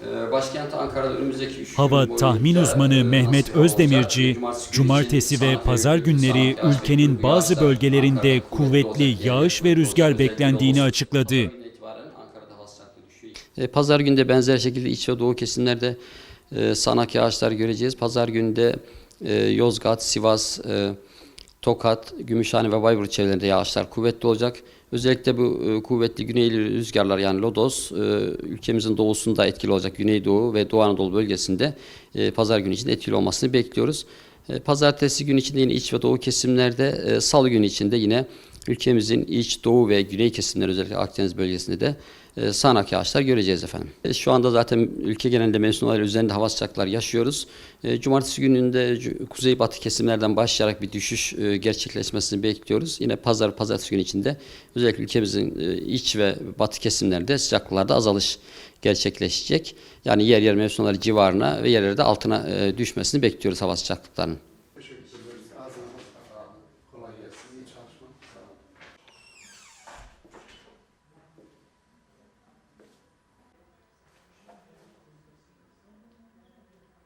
Ee, Başkent Ankara'da önümüzdeki Hava tahmin uzmanı e, Mehmet nasıl olacak? Özdemirci, Cumartesi, ve pazar günleri ülkenin bazı bölgelerinde kuvvetli yağış ve rüzgar beklendiğini açıkladı. Pazar. E, Pazar günü de benzer şekilde iç ve doğu kesimlerde e, sanak yağışlar göreceğiz. Pazar günü de e, Yozgat, Sivas, e, Tokat, Gümüşhane ve Bayburt çevrelerinde yağışlar kuvvetli olacak. Özellikle bu e, kuvvetli güneyli rüzgarlar yani lodos e, ülkemizin doğusunda etkili olacak. Güneydoğu ve Doğu Anadolu bölgesinde e, pazar günü için etkili olmasını bekliyoruz. E, Pazartesi günü içinde yine iç ve doğu kesimlerde, e, salı günü içinde yine ülkemizin iç, doğu ve güney kesimleri özellikle Akdeniz bölgesinde de e, sağanak yağışlar göreceğiz efendim. E, Şu anda zaten ülke genelinde mevsim üzerinde hava sıcaklıkları yaşıyoruz. E, Cumartesi gününde kuzeybatı kesimlerden başlayarak bir düşüş gerçekleşmesini bekliyoruz. Yine pazar, pazartesi günü içinde özellikle ülkemizin iç ve batı kesimlerde sıcaklıklarda azalış gerçekleşecek. Yani yer yer mevsim civarına ve yer yer de altına düşmesini bekliyoruz hava sıcaklıklarının. İyi çalışma. Sağ olun.